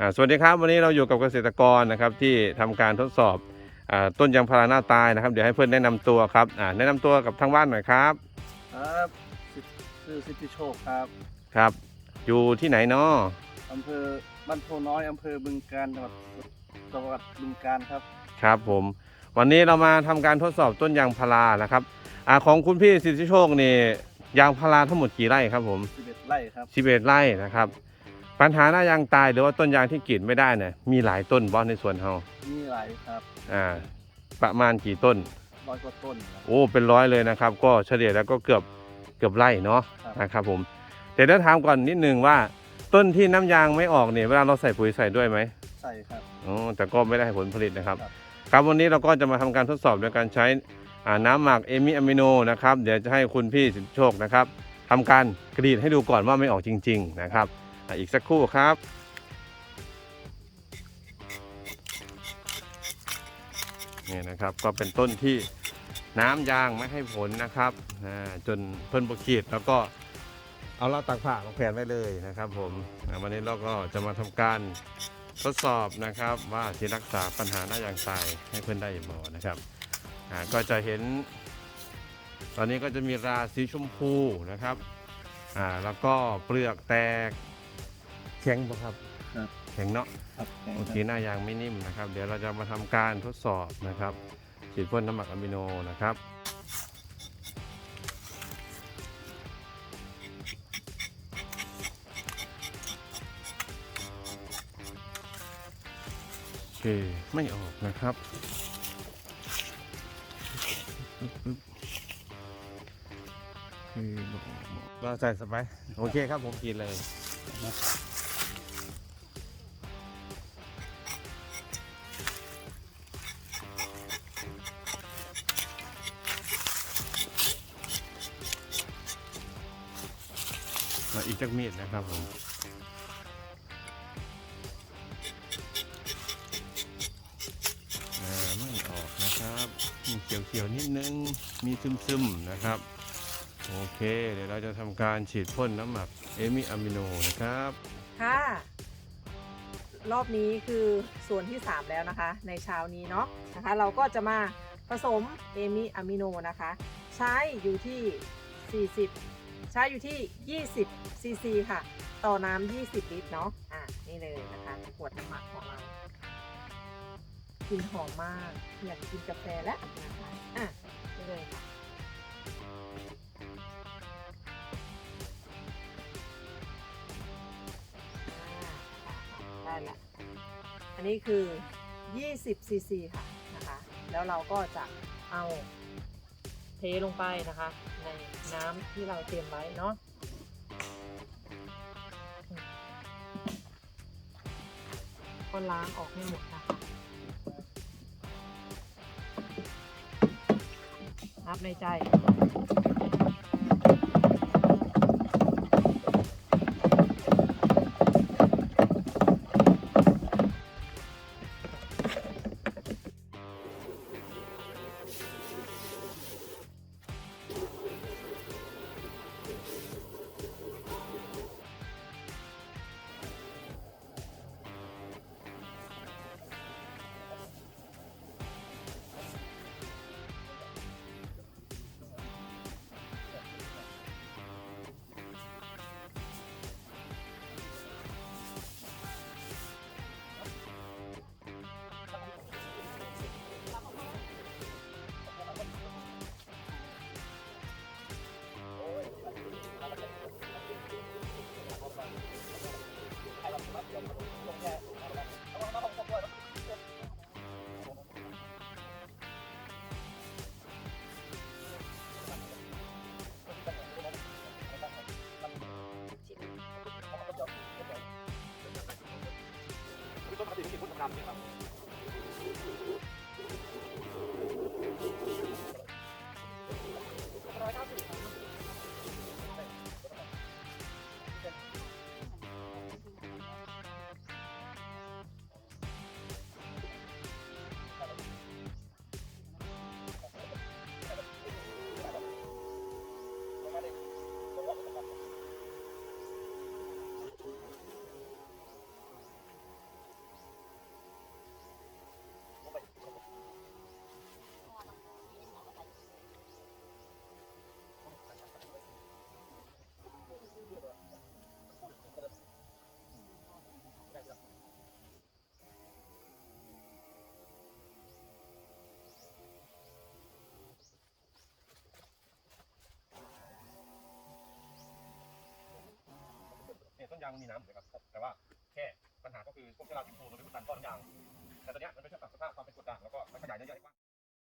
อ่าสวัสดีครับวันนี้เราอยู่กับเกษตรกรนะครับที่ทำการทดสอบอาต้นยางพาราหน้าตายนะครับ เดี๋ยวให้เพื่อนแนะนำตัวครับอ่าแนะนำตัวกับทางบ้านหน่อยครับ ครับสิชื่อสิทธิโชคครับครับ อยู่ที่ไหนเนาะอำเภอบ้านโพน้อยอำเภอบึงการจังหวัดจังหวัดบึงการครับครับผม วันนี้เรามาทำการทดสอบต้นยางพารานะครับอ่าของคุณพี่สิทธิโชคนี่ยางพาราทั้งหมดกี่ไร่ครับผม11ไร่ครับ11ไร่นะครับ ปัญหาหน้ายางตายหรือว่าต้นยางที่กรีดไม่ได้เนี่ยมีหลายต้นบอสในสวนเฮามีหลายครับอ่าประมาณกี่ต้นร้อยกว่าต้นครับ โอ้เป็นร้อยเลยนะครับ ก็เฉลี่ยแล้วก็เกือบเกือบไร่เนาะครับ นะครับผม แต่ถ้าถามก่อนนิดนึงว่า ต้นที่น้ำยางไม่ออกเนี่ยเวลาเราใส่ปุ๋ยใส่ด้วยไหมใส่ครับ อ๋อแต่ก็ไม่ได้ผลผลิตนะครับครับ ครับวันนี้เราก็จะมาทำการทดสอบโดยการใช้อ่าน้ำหมักเอมิอะมิโนนะครับเดี๋ยวจะให้คุณพี่สิทธิโชคนะครับทำการกรีดให้ดูก่อนว่าไม่ออกจริง ๆ นะครับ อีกสักครู่ครับ นี่นะครับก็เป็นต้นที่น้ำยางไม่ให้ผลนะครับจนเพิ่นบกีดแล้วก็เอาเราตักผ้ามาแขวนไว้เลยนะครับ ผมวันนี้เราก็จะมาทำการทดสอบนะครับว่าที่รักษาปัญหาหน้ายางตายให้เพื่อนได้บ่นะครับก็จะเห็น ตอนนี้ก็จะมีราสีชมพูนะครับแล้วก็เปลือกแตก ข็งบ่ครับ ครับ แข็งเนาะ ครับโอเคหน้ายางไม่นิ่มนะครับ เดี๋ยวเราจะมาทำการทดสอบนะครับฉีดพ่นน้ำหมักอะมิโนนะครับ โอเค ไม่ออกนะครับ คือบอกบอกเราใส่สไปร์โอเคครับผมกินเลย มาอีกจักเมีดนะครับผมไม่ออกนะครับมีเขียวๆนิดนึง มีซึมๆนะครับ โอเค เดี๋ยวเราจะทำการฉีดพ่นน้ำหมักเอมิอะมิโนนะครับ ค่ะ รอบนี้คือส่วนที่ 3 แล้วนะคะ ในเช้านี้เนาะนะคะ เราก็จะมาผสมเอมิอะมิโนนะคะ ใช้อยู่ที่ 40 ใช้อยู่ที่ 20 ซีซีค่ะ ต่อน้ำ 20 ลิตรเนาะ อะ นี่เลยนะคะขวดน้ำหมักของเรากลิ่นหอมมาก อยากกินกาแฟแล้วนะคะอะ นี่เลยค่ะอ่าได้ละอันนี้คือ 20 ซีซีค่ะ นะคะ แล้วเราก็จะเอาเทลงไปนะคะ ในน้ำที่เราเตรียมไว้เนาะก็ล้างออกให้หมดนะคะนับในใจ ครับางมันมีน้ำอยู่นะครับแต่ว่าแค่ปัญหาก็คือพวกเชื้อราติดโคนมันเป็นอุดตันก้อนยาง แต่ตอนเนี้ยมันไม่ใช่ปรับสภาพความเป็นกรดด่างแล้วก็มันขยายเยอเยอะกว่า